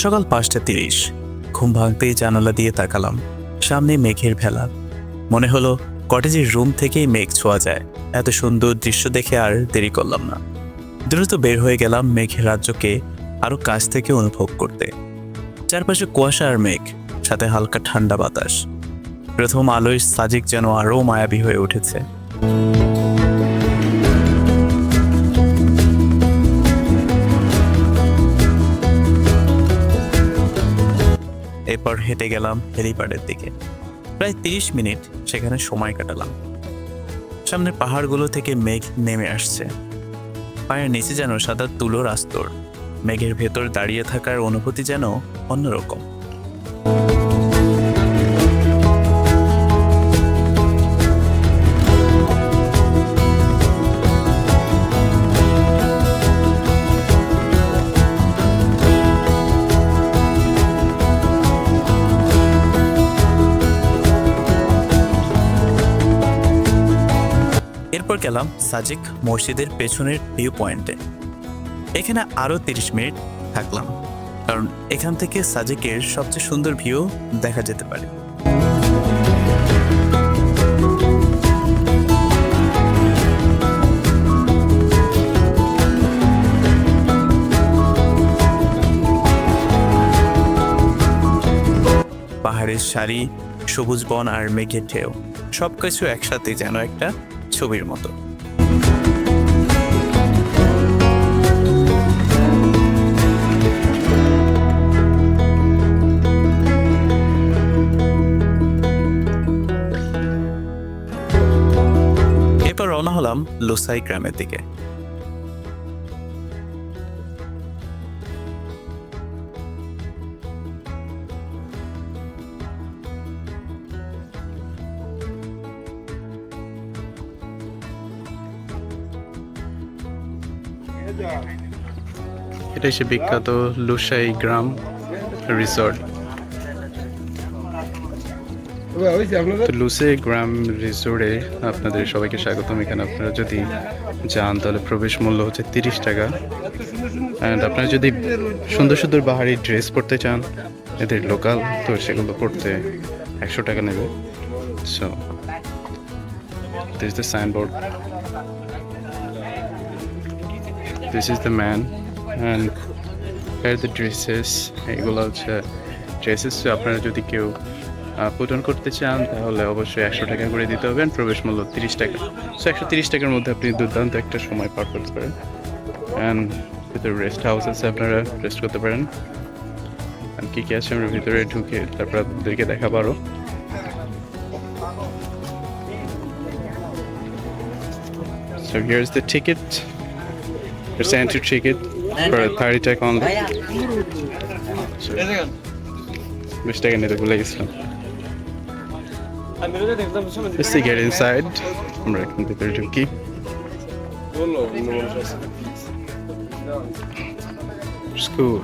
সকাল পাঁচটা তিরিশ। ঘুম ভাঙতেই জানালা দিয়ে তাকালাম। সামনে মেঘের ভেলা। মনে হলো কটেজের রুম থেকেই মেঘ ছোঁয়া যায়। এত সুন্দর দৃশ্য দেখে আর দেরি করলাম না। দ্রুত বের হয়ে গেলাম মেঘের রাজ্যকে আরও কাছ থেকে অনুভব করতে। চারপাশে কুয়াশা আর মেঘ, সাথে হালকা ঠান্ডা বাতাস। প্রথম আলোয় সাজিক যেন আরও মায়াবী হয়ে উঠেছে। এরপর হেঁটে গেলাম হেলিপ্যাডের দিকে। প্রায় তিরিশ মিনিট সেখানে সময় কাটালাম। সামনে পাহাড়গুলো থেকে মেঘ নেমে আসছে। পায়ের নিচে যেন সাদা তুলোর আস্তর। মেঘের ভেতর দাঁড়িয়ে থাকার অনুভূতি যেন অন্যরকম। এরপর গেলাম সাজিক মসজিদের পেছনের ভিউ পয়েন্টে এখানে আরও তিরিশ মিনিট থাকলাম, কারণ এখান থেকে সাজিকের সবচেয়ে সুন্দর ভিউ দেখা যেতে পারে। পাহাড়ের সারি, সবুজ বন আর মেঘের ঢেউ, সবকিছু একসাথে যেন একটা ছবির মতো। এরপর রওনা হলাম লোসাই গ্রামের দিকে। এটা সে বিখ্যাত লুসাই গ্রাম রিসর্ট। লুসে গ্রাম রিসোর্টে আপনাদের সবাইকে স্বাগতম। এখানে আপনারা যদি যান, তাহলে প্রবেশ মূল্য হচ্ছে তিরিশ টাকা। অ্যান্ড আপনারা যদি সুন্দর সুন্দর বাহারি ড্রেস পরতে চান, এদের লোকাল, তো সেগুলো পড়তে একশো টাকা নেবে। So this the signboard this is the man and here the dresses এগুলো হচ্ছে ড্রেসেস আপনারা যদি কেউ পুটন করতে চান, তাহলে অবশ্যই একশো টাকা করে দিতে হবে and প্রবেশ মূল্য তিরিশ টাকা। সো একশো তিরিশ টাকার মধ্যে আপনি দুর্দান্ত একটা সময় পার করতে পারেন। অ্যান্ড ভিতরে রেস্ট হাউস আছে আপনারা রেস্ট করতে পারেন। কী কী আছে আমরা ভিতরে ঢুকে তারপর আপনাদেরকে দেখা পারো So, here's the ticket. It's entry ticket for 30 টাকা only. বিশ টাকা নিতে ভুলে গেছিলাম Just to. Get inside, আমরা এখন ভিতরে ঢুকি স্কুল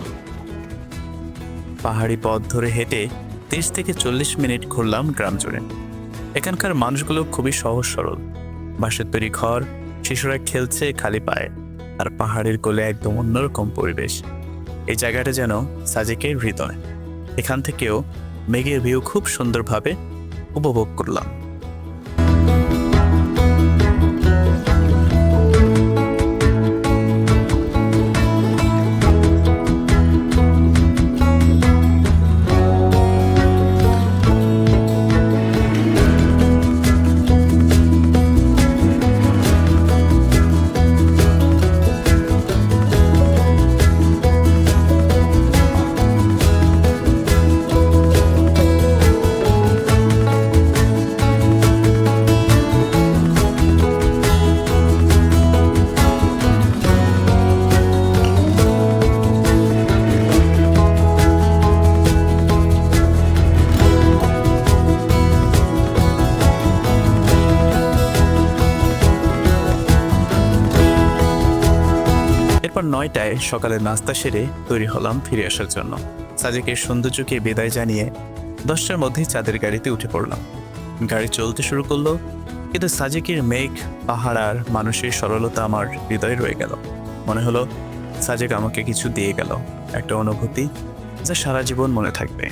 পাহাড়ি পথ ধরে হেঁটে তিরিশ থেকে চল্লিশ মিনিট ঘুরলাম গ্রাম জুড়ে। এখানকার মানুষগুলো খুবই সহজ সরল। বাঁশের তৈরি ঘর শিশুরা খেলছে খালি পায়ে। আর পাহাড়ের কোলে একদম অন্যরকম পরিবেশ। এই জায়গাটা যেন সাজেকের হৃদয়। এখান থেকেও মেঘের ভিউ খুব সুন্দরভাবে উপভোগ করলাম। এরপর নয়টায় সকালে নাস্তা সেরে তৈরি হলাম ফিরে আসার জন্য। সাজেকের সৌন্দর্যকে বিদায় জানিয়ে দশটার মধ্যেই চাঁদের গাড়িতে উঠে পড়লাম। গাড়ি চলতে শুরু করল, কিন্তু সাজেকের মেঘ, পাহাড় আর মানুষের সরলতা আমার হৃদয়ে রয়ে গেল। মনে হলো সাজেক আমাকে কিছু দিয়ে গেল, একটা অনুভূতি যা সারা জীবন মনে থাকবে।